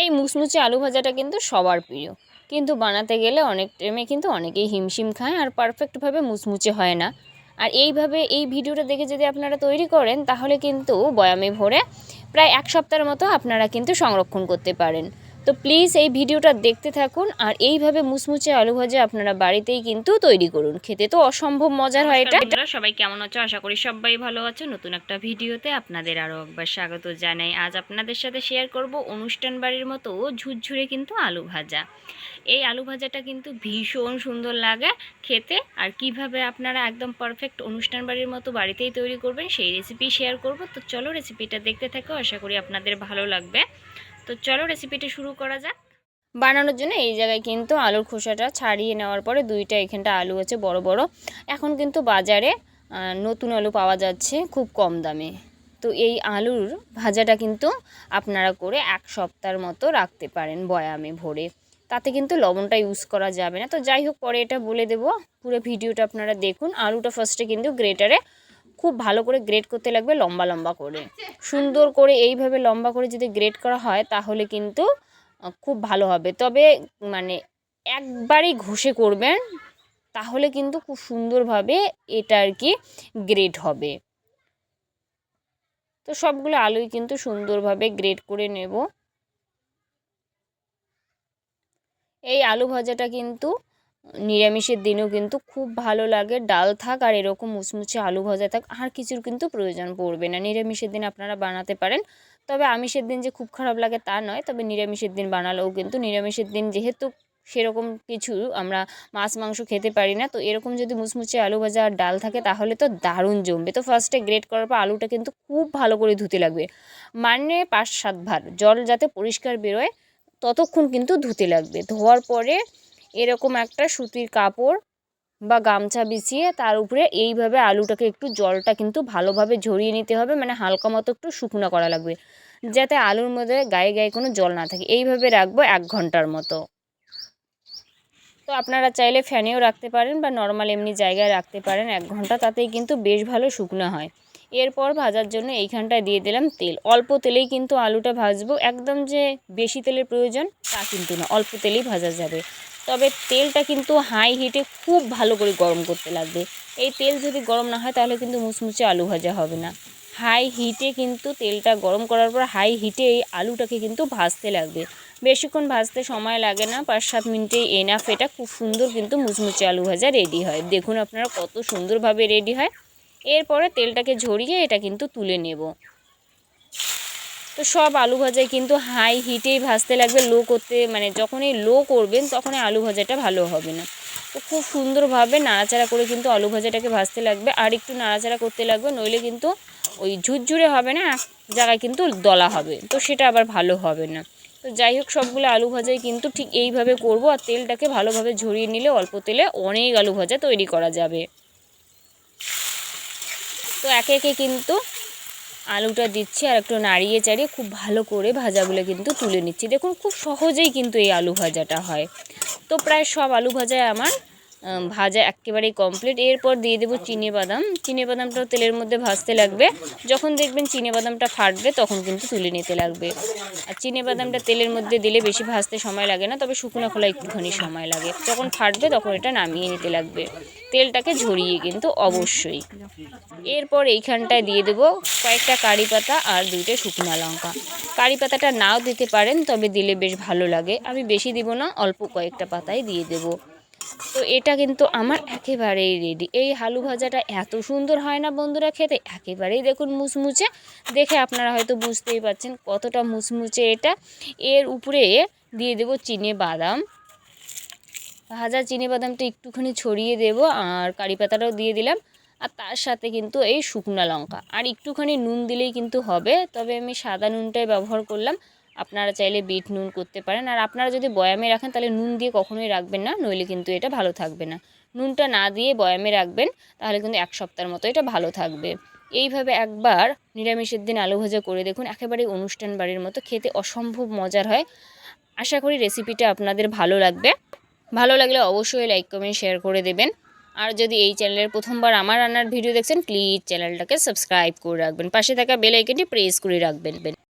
এই মুচমুচে আলু ভাজাটা কিন্তু সবার প্রিয়। কিন্তু বানাতে গেলে অনেক টাইমে কিন্তু অনেকেই হিমশিম খায় আর পারফেক্টভাবে মুচমুচে হয় না। আর এইভাবে এই ভিডিওটা দেখে যদি আপনারা তৈরি করেন, তাহলে কিন্তু বয়ামে ভরে প্রায় এক সপ্তাহের মতো আপনারা কিন্তু সংরক্ষণ করতে পারেন। তো প্লিজ এই ভিডিওটা দেখতে থাকুন আর এইভাবে মুচমুচে আলু ভাজা আপনারা বাড়িতেই কিন্তু তৈরি করুন। খেতে তো অসম্ভব মজার হয় এটা। সবাই কেমন আছো? আশা করি সবাই ভালো আছো। নতুন একটা ভিডিওতে আপনাদের আরও একবার স্বাগত জানাই। আজ আপনাদের সাথে শেয়ার করব অনুষ্ঠান বাড়ির মতো ঝুরঝুরে কিন্তু আলু ভাজা। এই আলু ভাজাটা কিন্তু ভীষণ সুন্দর লাগে খেতে আর কীভাবে আপনারা একদম পারফেক্ট অনুষ্ঠান বাড়ির মতো বাড়িতেই তৈরি করবেন সেই রেসিপি শেয়ার করব। তো চলো রেসিপিটা দেখতে থাকো, আশা করি আপনাদের ভালো লাগবে। তো চলো রেসিপিটা শুরু করা যাক। বানানোর জন্য এই জায়গায় কিন্তু আলুর খোসাটা ছাড়িয়ে নেওয়ার পরে দুইটা এখানটা আলু আছে বড় বড়। এখন কিন্তু বাজারে নতুন আলু পাওয়া যাচ্ছে খুব কম দামে। তো এই আলুর ভাজাটা কিন্তু আপনারা করে এক সপ্তাহের মতো রাখতে পারেন বয়ামে ভরে। তাতে কিন্তু লবণটা ইউজ করা যাবে না। তো যাই হোক, পরে এটা বলে দেবো। পুরো ভিডিওটা আপনারা দেখুন। আলুটা ফার্স্টে কিন্তু গ্রেটারে খুব ভালো করে গ্রেড করতে লাগবে লম্বা লম্বা করে। সুন্দর করে এইভাবে লম্বা করে যদি গ্রেড করা হয়, তাহলে কিন্তু খুব ভালো হবে। তবে মানে একবারই ঘষে করবেন, তাহলে কিন্তু খুব সুন্দরভাবে এটা আর কি গ্রেড হবে। তো সবগুলো আলুই কিন্তু সুন্দরভাবে গ্রেড করে নেব। এই আলু ভাজাটা কিন্তু নিরামিষের দিনেও কিন্তু খুব ভালো লাগে। ডাল থাক আর এরকম মুচমুচে আলু ভাজা থাক, আর কিছুর কিন্তু প্রয়োজন পড়বে না। নিরামিষের দিন আপনারা বানাতে পারেন। তবে আমিষের দিন যে খুব খারাপ লাগে তা নয়, তবে নিরামিষের দিন বানালেও কিন্তু নিরামিষের দিন যেহেতু সেরকম কিছু আমরা মাছ, মাংস খেতে পারি না, তো এরকম যদি মুচমুচে আলু ভাজা আর ডাল থাকে তাহলে তো দারুণ জমবে। তো ফার্স্টে গ্রেট করার পর আলুটা কিন্তু খুব ভালো করে ধুতে লাগবে। মানে পাঁচ, সাত ভার জল যাতে পরিষ্কার বেরোয়, ততক্ষণ কিন্তু ধুতে লাগবে। ধোয়ার পরে এরকম একটা সুতির কাপড় বা গামছা বিছিয়ে তার উপরে এইভাবে আলুটাকে একটু জলটা কিন্তু ভালোভাবে ঝরিয়ে নিতে হবে। মানে হালকা মতো একটু শুকনো করা লাগবে। যাতে আলুর মধ্যে গায়ে গায়ে কোনো জল না থাকে। এইভাবে রাখব এক ঘণ্টার মতো। তো আপনারা চাইলে ফ্যানেও রাখতে পারেন বা নর্মাল এমনি জায়গায় রাখতে পারেন এক ঘণ্টা। তাতেই কিন্তু বেশ ভালো শুকনো হয়। এরপর ভাজার জন্য এইখানটায় দিয়ে দিলাম তেল। অল্প তেলেই কিন্তু আলুটা ভাজবো। একদম যে বেশি তেলের প্রয়োজন তা কিন্তু না। অল্প তেলেই ভাজা যাবে। তবে তেলটা কিন্তু হাই হিটে খুব ভালো করে গরম করতে লাগবে। এই তেল যদি গরম না হয়, তাহলে কিন্তু মুচমুচে আলু ভাজা হবে না। হাই হিটে কিন্তু তেলটা গরম করার পর হাই হিটে এই আলুটাকে কিন্তু ভাজতে লাগবে। বেশিক্ষণ ভাজতে সময় লাগে না পাঁচ সাত মিনিটে এনাফ এটা খুব সুন্দর কিন্তু মুচমুচে আলু ভাজা রেডি হয়। দেখুন আপনারা কত সুন্দরভাবে রেডি হয়। এরপরে তেলটাকে ঝরিয়ে এটা কিন্তু তুলে নেব। তো সব আলু ভাজায় কিন্তু হাই হিটেই ভাজতে লাগবে, লো করতে মানে যখনই লো করবেন তখনই আলু ভাজাটা ভালো হবে না। তো খুব সুন্দরভাবে নাড়াচাড়া করে কিন্তু আলু ভাজাটাকে ভাজতে লাগবে, আর একটু নাড়াচাড়া করতে লাগবে, নইলে কিন্তু ওই ঝুরঝুরে হবে না, জায়গায় কিন্তু দলা হবে, তো সেটা আবার ভালো হবে না। তো যাই হোক, সবগুলো আলু ভাজাই কিন্তু ঠিক এইভাবে করব, আর তেলটাকে ভালোভাবে ঝরিয়ে নিলে অল্প তেলে অনেক আলু ভাজা তৈরি করা যাবে। তো একে একে কিন্তু আলুটা দিচ্ছি আর একটু নাড়িয়ে চাড়িয়ে খুব ভালো করে ভাজাগুলো কিন্তু তুলে নিচ্ছি। দেখুন, খুব সহজেই কিন্তু এই আলু ভাজাটা হয়। তো প্রায় সব আলু ভাজায় আমার ভাজা একেবারেই কমপ্লিট এরপর দিয়ে দেবো চিনি বাদাম। চিনি বাদামটাও তেলের মধ্যে ভাজতে লাগবে। যখন দেখবেন চিনি বাদামটা ফাটবে, তখন কিন্তু তুলে নিতে লাগবে। আর চিনি বাদামটা তেলের মধ্যে দিলে বেশি ভাজতে সময় লাগে না, তবে শুকনো খোলা একটুখানি সময় লাগে। যখন ফাটবে, তখন এটা নামিয়ে নিতে লাগবে। তেলটাকে ঝরিয়ে কিন্তু অবশ্যই। এরপর এইখানটায় দিয়ে দেবো কয়েকটা কারি পাতা আর দুইটা শুকনো লঙ্কা। কারি পাতাটা নাও দিতে পারেন, তবে দিলে বেশ ভালো লাগে। আমি বেশি দিব না, অল্প কয়েকটা পাতাই দিয়ে দেবো। তো এটা কিন্তু আমার একেবারেই রেডি এই আলু ভাজাটা এত সুন্দর হয় না বন্ধুরা খেতে? একেবারেই দেখুন মুচমুচে। দেখে আপনারা হয়তো বুঝতেই পারছেন কতটা মুচমুচে এটা। এর উপরে দিয়ে দেব চিনে বাদাম। ভাজা চিনে বাদামটা একটুখানি ছড়িয়ে দেব আর কারি পাতাটাও দিয়ে দিলাম। আর তার সাথে কিন্তু এই শুকনো লঙ্কা। আর একটুখানি নুন দিলেই কিন্তু হবে। তবে আমি সাদা নুনটাই ব্যবহার করলাম। আপনারা চাইলে বিট নুন করতে পারেন। আর আপনারা যদি বয়ামে রাখেন, তাহলে নুন দিয়ে কখনোই রাখবেন না, নইলে কিন্তু এটা ভালো থাকবে না। নুনটা না দিয়ে বয়ামে রাখবেন, তাহলে কিন্তু এক সপ্তাহের মতো এটা ভালো থাকবে। এইভাবে একবার নিরামিষের দিন আলু ভাজা করে দেখুন একেবারে অনুষ্ঠান বাড়ির মতো, খেতে অসম্ভব মজার হয়। আশা করি রেসিপিটা আপনাদের ভালো লাগবে। ভালো লাগলে অবশ্যই লাইক, কমেন্ট, শেয়ার করে দেবেন। আর যদি এই চ্যানেলের প্রথমবার আমার রান্নার ভিডিও দেখছেন, প্লিজ চ্যানেলটাকে সাবস্ক্রাইব করে রাখবেন। পাশে থাকা বেল প্রেস করে রাখবেন।